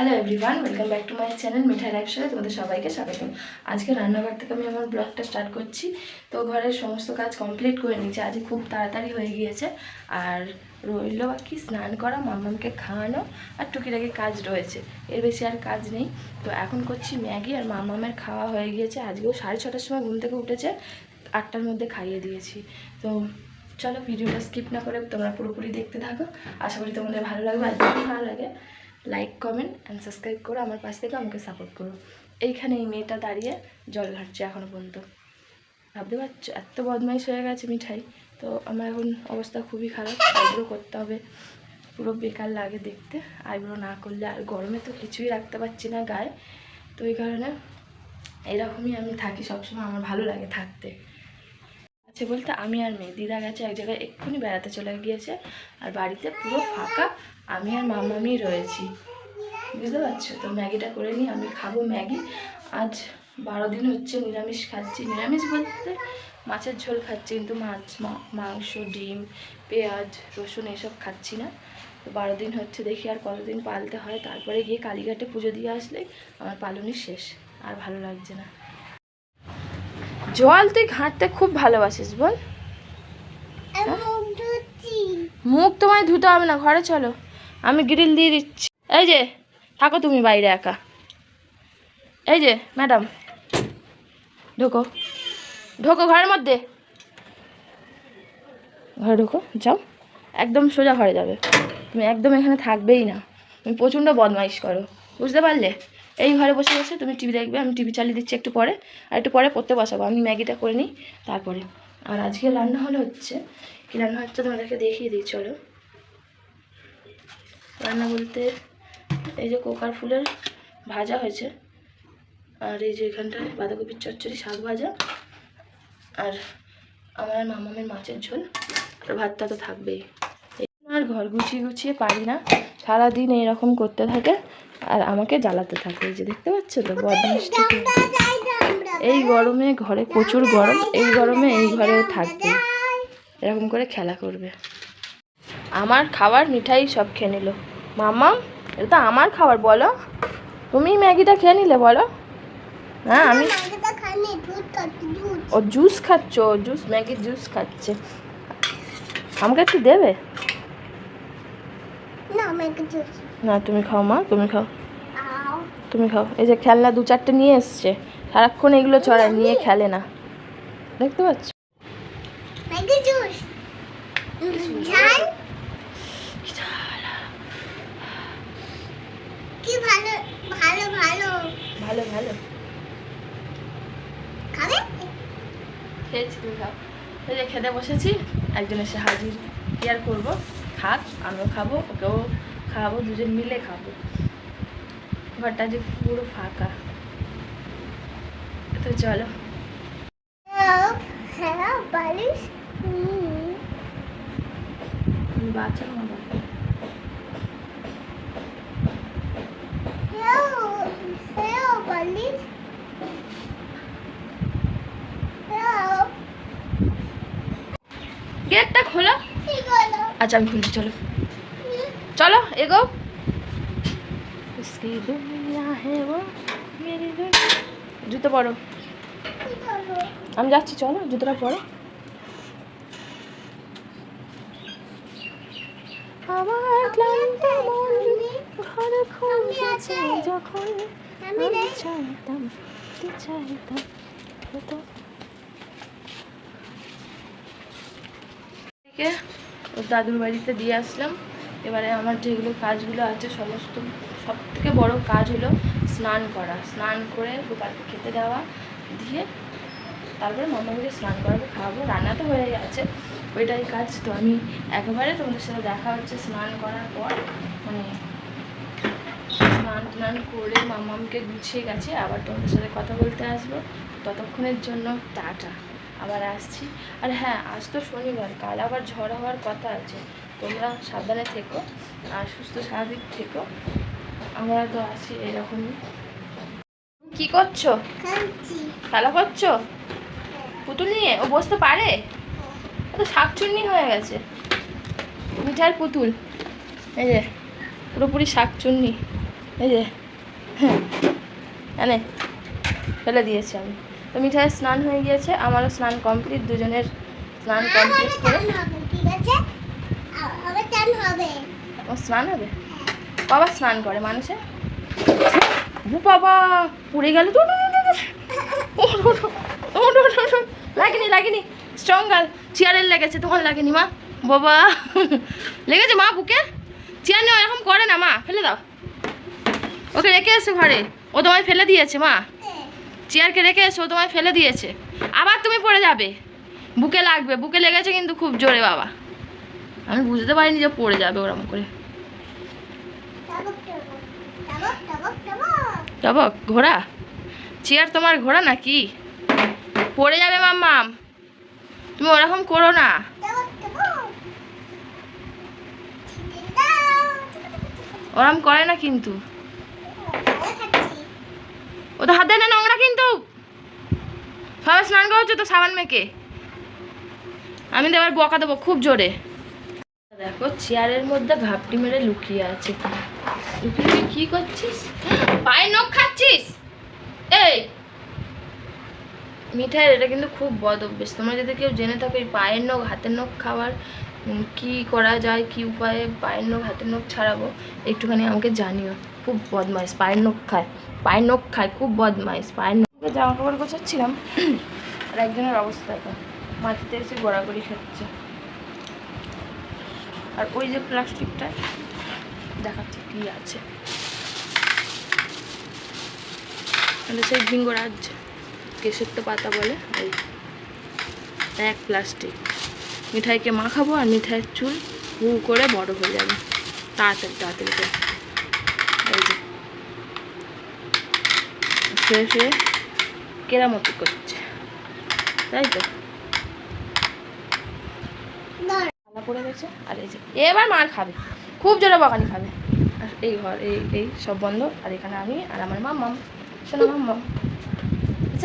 Hello everyone welcome back to my channel Mithai লাইফস্টাইলে তোমাদের সবাইকে স্বাগতম। আজকে রান্নাঘর থেকে আমি আমার ব্লগটা স্টার্ট করছি। তো ঘরের সমস্ত কাজ কমপ্লিট করে নিয়েছি। আজ খুব তাড়াতাড়ি হয়ে গিয়েছে। আর রইল বাকি স্নান করা মামামকে খাওয়ানো আর টুকিটাকি কাজ রয়েছে। এর বেশি আর কাজ নেই। তো এখন করছি ম্যাগি আর মামামের খাওয়া হয়ে গিয়েছে। আজকেও সাড়ে ছটার সময় ঘুম থেকে উঠেছে। আটটার মধ্যে খাইয়ে দিয়েছি। তো চলো ভিডিওটা স্কিপ না করে তোমরা পুরোপুরি দেখতে থাকো। আশা করি তোমাদের ভালো লাগবে। আর ভালো লাগে লাইক কমেন্ট অ্যান্ড সাবস্ক্রাইব করো, আমার পাশ থেকে আমাকে সাপোর্ট করো। এইখানে এই মেয়েটা দাঁড়িয়ে জল ঘাটছে এখনও পর্যন্ত। ভাবতে পারছ, এত বদমাইশ হয়ে গেছে মিঠাই। তো আমার এখন অবস্থা খুবই খারাপ, আইব্রো করতে হবে। পুরো বেকার লাগে দেখতে, আইব্রো না করলে আর গরমে তো কিছুই রাখতে পারছি না গায়ে। তো এই কারণে এরকমই আমি থাকি সবসময়, আমার ভালো লাগে থাকতে। আছে বলতে আমি আর মেয়ে দিদা গেছে এক জায়গায় এক্ষুনি বেড়াতে চলে গিয়েছে আর বাড়িতে পুরো ফাঁকা, আমি আর মামামি রয়েছি। বুঝতে পারছ? তো ম্যাগিটা করে নিই, আমি খাব ম্যাগি। আজ বারো দিন হচ্ছে নিরামিষ খাচ্ছি। নিরামিষ বলতে মাছের ঝোল খাচ্ছি, কিন্তু মাছ মাংস, ডিম, পেঁয়াজ, রসুন এসব খাচ্ছি না। তো বারো দিন হচ্ছে দেখি আর কতদিন পালতে হয়। তারপরে গিয়ে কালীঘাটে পুজো দিয়ে আসলে আমার পালনই শেষ, আর ভালো লাগছে না। জল তুই ঘাঁটতে খুব ভালোবাসিস বল। মুখ তোমায় ধুতে হবে না ঘরে চলো। আমি গ্রিল দিয়ে দিচ্ছি। এই যে থাকো তুমি বাইরে একা। এই যে ম্যাডাম ঢোকো। ঢোকো ঘরের মধ্যে। ঘরে ঢোকো যাও। একদম সোজা ঘরে যাবে। তুমি একদম এখানে থাকবেই না। তুমি প্রচণ্ড বদমাইশ করো। বুঝতে পারলে? এই ঘরে বসে বসে তুমি টিভি দেখবে, আমি টিভি চালিয়ে দিচ্ছি একটু পরে। আর একটু পরে পড়তে বসাবো, আমি ম্যাগিটা করে নিই, তারপরে। আর আজকে রান্না হলো হচ্ছে, কী রান্না হচ্ছে তোমাদেরকে দেখিয়ে দিই, চলো। রান্না বলতে এই যে কোকার ফুলের ভাজা হয়েছে, আর এই যে এখানটায় বাঁধাকপির চচ্চড়ি শাক ভাজা, আর আমার মামামের মাছের ঝোল, আর ভাতটা তো থাকবেই। আর ঘর গুছিয়ে গুছিয়ে পারি না সারাদিন এইরকম করতে থাকে আর আমাকে জ্বালাতে থাকে এই যে দেখতে পাচ্ছ তো? বদমাসটা এই গরমে ঘরে প্রচুর গরম এই গরমে এই ঘরেও থাকবে। এরকম করে খেলা করবে। আমার খাবার মিঠাই সব খেয়ে নিল। মামা এটা তো আমার খাবার বলো। তুমি ম্যাগিটা খেয়ে নিলে বলো। হ্যাঁ আমি ও জুস খাচ্ছ ও জুস ম্যাগির জুস খাচ্ছে। আমাকে একটু দেবে? না তুমি খাও মা তুমি খাও। তুমি খাও। এই যে খেলনা দু চারটে নিয়ে এসছে। সারাক্ষণ এগুলো চড়ায় নিয়ে খেলে না। দেখতে পাচ্ছ? কি ভালো ভালো ভালো। ভালো ভালো। খাবে? খেয়েছি তুমি খাও। এই যে খেতে বসেছি একজন এসে হাজির। কি আর করব? খাক আমিও খাব, ওকেও খাওয়াবো, দুজন মিলে খাব। ঘরটা যে পুরো ফাঁকা। তো চলো। বাচ্চা গেটটা খোলা। আচ্ছা আমি খুলছি চলো। চলো এগো। জুতো পরো। আমি যাচ্ছি চলো জুতোটা পরো। আমার ক্লান্ত মন ঘর খুঁজেছে যখন আমি চাইতাম চাইতাম তো ওর দাদুর বাড়িতে দিয়ে আসলাম। এবারে আমার যেগুলো কাজগুলো আছে, সমস্ত সব থেকে বড় কাজ হলো স্নান করা। স্নান করে গোপালকে খেতে দেওয়া দিয়ে তারপরে মামাকে স্নান করাবে, খাওয়াবো। রান্না তো হয়ে গেছে ওইটাই কাজ। তো আমি একেবারে তোমাদের সাথে দেখা হচ্ছে স্নান করার পর। মানে স্নান টান করে মামামকে গুছিয়ে গেছে, আবার তোমাদের সাথে কথা বলতে আসব। ততক্ষণের জন্য টাটা। আবার আসছি। আর হ্যাঁ আজ তো শনিবার কাল আবার ঝড় হওয়ার কথা আছে। তোমরা সাবধানে থেকো আর সুস্থ স্বাভাবিক থেকো। আমরা তো আছি এরকমই। কি করছ? খেলা করছ? পুতুল নিয়ে? ও বসতে পারে? ও তো শাকচুন্নি হয়ে গেছে। মিঠার পুতুল। এই যে পুরোপুরি শাকচুন্নি এই যে হ্যাঁ। এনে ফেলে দিয়েছি আমি। তো মিঠাইয়ের স্নান হয়ে গিয়েছে, আমারও স্নান কমপ্লিট, দুজনের স্নান কমপ্লিট করে। ও স্নান হবে? বাবা স্নান করে মানুষে বাবা, পুড়ে গেল তো? লাগেনি লাগেনি। স্ট্রং গার্ল চেয়ারের লেগেছে তোমার লাগেনি মা। বাবা, লেগেছে মা বুকে? চেয়ার নেওয়া এরকম করে না মা, ফেলে দাও। ওকে রেখে এসো ঘরে। ও তোমায় ফেলে দিয়েছে মা। চেয়ারকে রেখে এসো তোমায় ফেলে দিয়েছে। আবার তুমি পড়ে যাবে। বুকে লাগবে। বুকে লেগেছে কিন্তু খুব জোরে, বাবা। আমি বুঝতে পারিনি যে পড়ে যাবে ওরকম করে। টাবক, ঘোড়া? চেয়ার তোমার ঘোড়া নাকি? পড়ে যাবে, মাম্মাম। তুমি ওরকম করো না। ওরকম করে না কিন্তু। ও তো হাতে না নোংরা কিন্তু? সবাই স্নান করছ তো সাবান মেখে। আমি তো এবার বকা দেবো খুব জোরে। দেখো চেয়ারের মধ্যে ঘাপটি মেরে লুকিয়ে আছে। লুকিয়ে তুই কি করছিস? পায়ের নখ খাচ্ছিস? এই! মিঠাইয়ের এটা কিন্তু খুব বদ অভ্যেস। তোমরা যদি কেউ জেনে থাকো এই পায়ের নখ হাতের নখ খাওয়ার কি করা যায় কি উপায়ে পায়ের নখ হাতের নখ ছাড়াবো একটুখানি আমাকে জানিও। খুব বদমাইশ পায়ের নখ খায়। পায়ের নখ খায়, খুব বদমাইশ, পায়ের নখ। জামা কাপড় গোছাচ্ছিলাম, আর একজনের অবস্থা এটা মাটিতে এসে গড়াগড়ি খাচ্ছে। আর ওই যে প্লাস্টিকটা, দেখাচ্ছে কি আছে। এটা সেই ভিঙ্গরাজ তো পাতা বলে ওই এক প্লাস্টিক। মিঠাইকে মাখাবো আর মিঠাইয়ের চুল হু করে বড় হয়ে যাবে, তাড়াতাড়ি তাড়াতাড়ি করে। এই যে শুয়ে শুয়ে কেরামতি করছে। তাই তো? ধর পড়ে গেছে আর এই যে এবার মার খাবে। খুব জোরে বাগানি খাবে। আর এই ঘর এই এই সব বন্ধ। আর এখানে আমি আর আমার মাম্মাম। শোনো মাম্মাম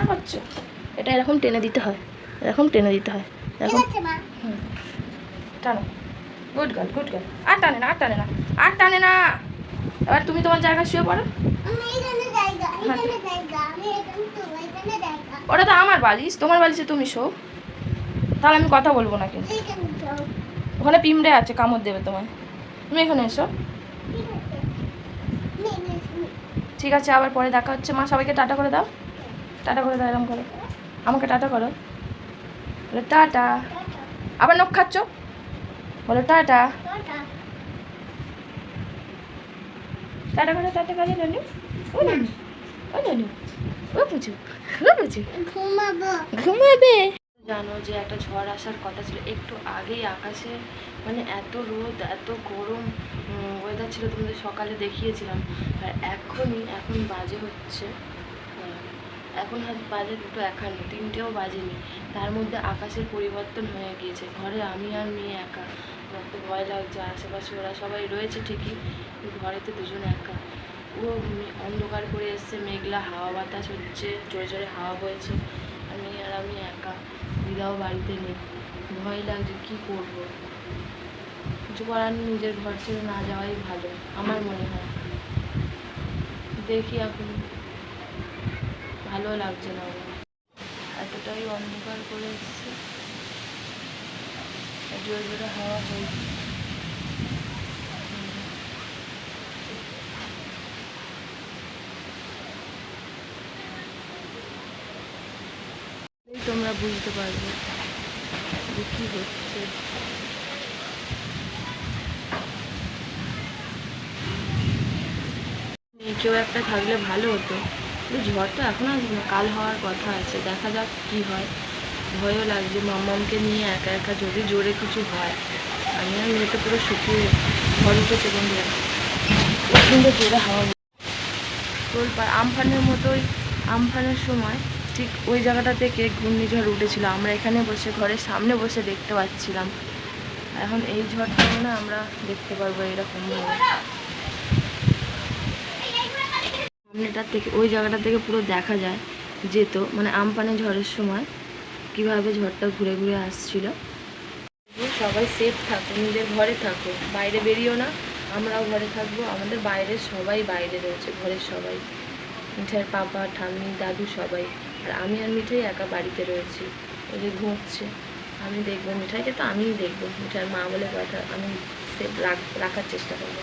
না করছ? এটা এরকম টেনে দিতে হয়। এরকম টেনে দিতে হয়। এরকম টানো। Good girl good girl. আর টানে না আর টানে না আর টানে না। এবার তুমি তোমার জায়গায় শুয়ে পড়ো। ওটা তো আমার বালিশ তোমার বালিশে তুমি শো। তাহলে আমি কথা বলব না কিন্তু ওখানে পিমড়ে আছে কামড় দেবে তোমায়। তুমি এখানে এসো। ঠিক আছে আবার পরে দেখা হচ্ছে। মা সবাইকে টাটা করে দাও। টাটা করে দাও এরম করে। আমাকে টাটা করো। বলে টাটা। টাটা আবার নখ খাচ্ছ? বলো টাটা। টাটা করে টাটা করে ননু? ও ননু? ও ননু? ও পুচু ও পুচু ঘুমাবো। ঘুমাবে। জানো যে একটা ঝড় আসার কথা ছিল একটু আগেই আকাশে মানে এত রোদ এত গরম ওয়েদার ছিল তোমাদের সকালে দেখিয়েছিলাম। আর এখনই এখন বাজে হচ্ছে। এখন বাজে দুটো একান্ন, তিনটেও বাজেনি। তার মধ্যে আকাশের পরিবর্তন হয়ে গিয়েছে। ঘরে আমি আর মেয়ে একা। আমার তো ভয় লাগছে। আশেপাশে ওরা সবাই রয়েছে ঠিকই, কিন্তু ঘরেতে দুজন একা। ও অন্ধকার করে এসছে, মেঘলা হাওয়া বাতাস হচ্ছে, জোরে জোরে হাওয়া বইছে। আমি আর আমি একা। দিদাও বাড়িতে নেই। ভয় লাগছে, কী করব? কিছু করার নিজের ঘর ছেড়ে না যাওয়াই ভালো, আমার মনে হয়। দেখি এখন ভালো লাগছে না এতটাই অন্ধকার করে এসছে। জোরে জোরে হাওয়া হয়েছে তোমরা বুঝতে পারবে যে কী হচ্ছে। কেউ একটা থাকলে ভালো হতো। কিন্তু ঝড় তো এখন আসবে না কাল হওয়ার কথা আছে, দেখা যাক কি হয়। ভয়ও লাগছে, মাম্মামকে নিয়ে একা একা যদি জোরে কিছু হয়। আমি আর মেয়েটা পুরো শুকিয়ে ঝড় উঠেছে বন্ধুরা প্রচণ্ড জোরে হাওয়া তোলপার আমফানের মতোই, আমফানের সময় ঠিক ওই জায়গাটা থেকে ঘূর্ণিঝড় উঠেছিল। আমরা এখানে বসে ঘরের সামনে বসে দেখতে পাচ্ছিলাম। এখন এই ঝড়টা আমরা দেখতে পারব এরকম সামনেটার থেকে, ওই জায়গাটা থেকে পুরো দেখা যায়, যেত মানে আমফানে ঝড়ের সময় কীভাবে ঝড়টা ঘুরে ঘুরে আসছিল। সবাই সেফ থাকো নিজের ঘরে থাকো বাইরে বেরিও না, আমরাও ঘরে থাকব, আমাদের বাইরে সবাই বাইরে রয়েছে, ঘরের সবাই। মিঠাইয়ের পাপা, ঠাম্মি, দাদু সবাই, আর আমি আর মিঠাই একা বাড়িতে রয়েছি, ওই যে ঘুমোচ্ছে আমি দেখব, মিঠাইকে তো আমিই দেখব, মিঠাইয়ের মা বলে কথা, আমি সেফ রাখ- রাখার চেষ্টা করব।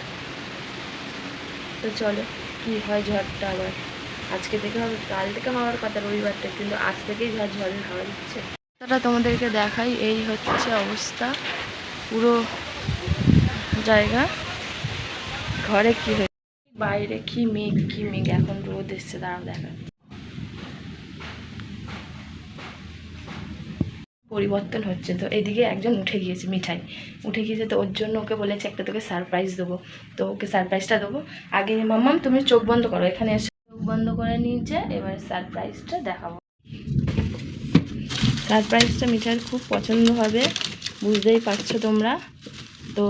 তো চলো। কি হয় ঝড়টা আবার? আজকে থেকে হবে কাল থেকে হওয়ার কথা রবিবারটা কিন্তু আজ থেকেই ঝড় ঝড়ের হাওয়া দিচ্ছে। তারা তোমাদেরকে দেখাই এই হচ্ছে অবস্থা পুরো জায়গা। ঘরে কি হয়েছে? বাইরে কি মেঘ কি মেঘ? এখন রোদ এসছে দাঁড়াও দেখা। পরিবর্তন হচ্ছে। তো এদিকে একজন উঠে গিয়েছে মিঠাই। উঠে গিয়েছে তো ওর জন্য ওকে বলেছে, একটা তোকে সারপ্রাইজ দেবো। তো ওকে সারপ্রাইজটা দেবো। আগে মাম্মাম, তুমি চোখ বন্ধ করো, এখানে এসে। চোখ বন্ধ করে নিয়েছে, এবার সারপ্রাইজটা দেখাবো। সারপ্রাইজটা মিঠাইয়ের খুব পছন্দ হবে, বুঝতেই পারছ তোমরা। তো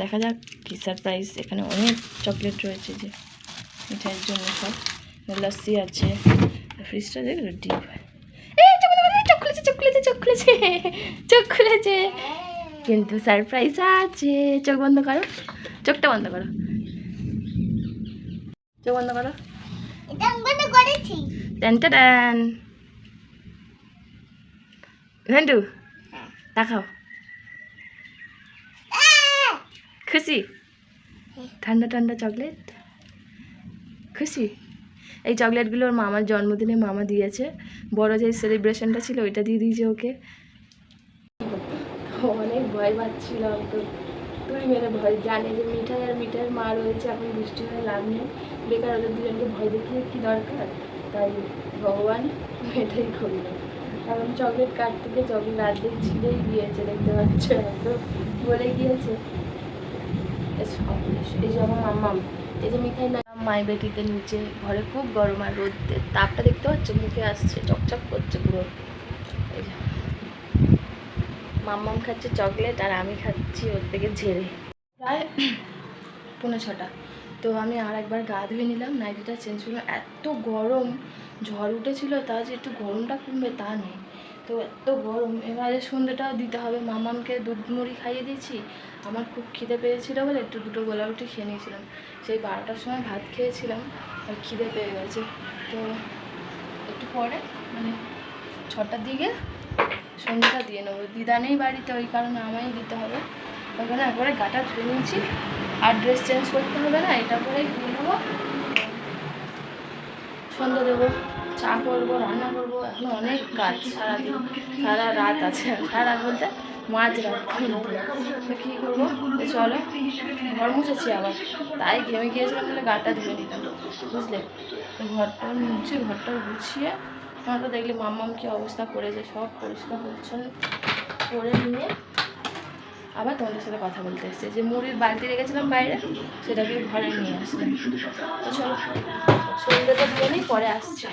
দেখা যাক কি সারপ্রাইজ এখানে অনেক চকলেট রয়েছে যে, মিঠাইয়ের জন্য সব। লস্যি আছে। ফ্রিজটা দেখো ডিপ এই চোখ বন্ধ করো, চোখ খুলেছে চোখ খুলেছে চোখ খুলেছে কিন্তু সারপ্রাইজ আছে। চোখ বন্ধ করো। চোখটা বন্ধ করো। চোখ বন্ধ করো। ঘন্টু দেখাও। খুশি? ঠান্ডা ঠান্ডা চকলেট। খুশি? এই চকলেটগুলো ওর মামার জন্মদিনে মামা দিয়েছে। বড় যে সেলিব্রেশনটা ছিল, ওইটা দিয়ে দিয়েছে ওকে। অনেক ভয় পাচ্ছিল তো তুই মেরে ভয়, জানে যে মিঠাই আর মিঠাইয়ের মা রয়েছে, এখন বৃষ্টি হয়ে লাভ নেই। বেকার ওদের দুজনকে ভয় দেখিয়ে কি দরকার? তাই ভগবান এটাই করল। এখন চকলেট কাটতে থেকে চকলেট অর্ধেক ছিঁড়েই গিয়েছে, দেখতে পাচ্ছ? এত বলে গিয়েছে। এই যে আমার মাম্মাম, এই যে মিঠাই না মাই বেটিতে নিচে ঘরে খুব গরম আর রোদের তাপটা দেখতে পাচ্ছ? মুখে আসছে, চকচক করছে পুরো। মাম্মাম খাচ্ছে চকলেট আর আমি খাচ্ছি ওর থেকে ঝেড়ে। প্রায় পৌনে ছটা। তো আমি আর একবার গা ধুয়ে নিলাম, নাইটিটা চেঞ্জ করলাম। এত গরম, ঝড় উঠেছিল তা যে একটু গরমটা কমবে তা নেই তো এত গরম, এবারে সন্ধ্যেটাও দিতে হবে। মামামকে দুধ মুড়ি খাইয়ে দিয়েছি। আমার খুব খিদে পেয়েছিল বলে একটু দুটো গোলা রুটি খেয়ে নিয়েছিলাম। সেই বারোটার সময় ভাত খেয়েছিলাম, আর খিদে পেয়ে গেছে। তো একটু পরে মানে ছটার দিকে সন্ধ্যাটা দিয়ে নেব। দিদা নেই বাড়িতে, ওই কারণে আমায় দিতে হবে। ওখানে একবারে গাটা ধুয়ে নিয়েছি। আর ড্রেস চেঞ্জ করতে হবে না, এটা পরেই ধুয়ে নেব। সন্ধ্যা দেবো। চা করব, রান্না করব। এখন অনেক কাজ, সারাদিন, সারা রাত আছে। সারা বলতে মাঝ রাত। তো কী করব? চলো, ঘর মুছেছি আবার। তাই ঘেমে গিয়েছিলাম বলে গাটা ধুয়ে নিতাম বুঝলে? ঘরটা মুছে, ঘরটা গুছিয়ে আমার তো দেখলে মাম্মাম কি অবস্থা করেছে, সব পরিষ্কার, পরিচ্ছন্ন করে নিয়ে আবার তোমাদের সাথে কথা বলতে এসেছে। যে মুড়ির বালতি রেখেছিলাম বাইরে, সেটাকে ঘরে নিয়ে আসলাম। তো চলো, সন্ধ্যেটা নিই পরে আসছে।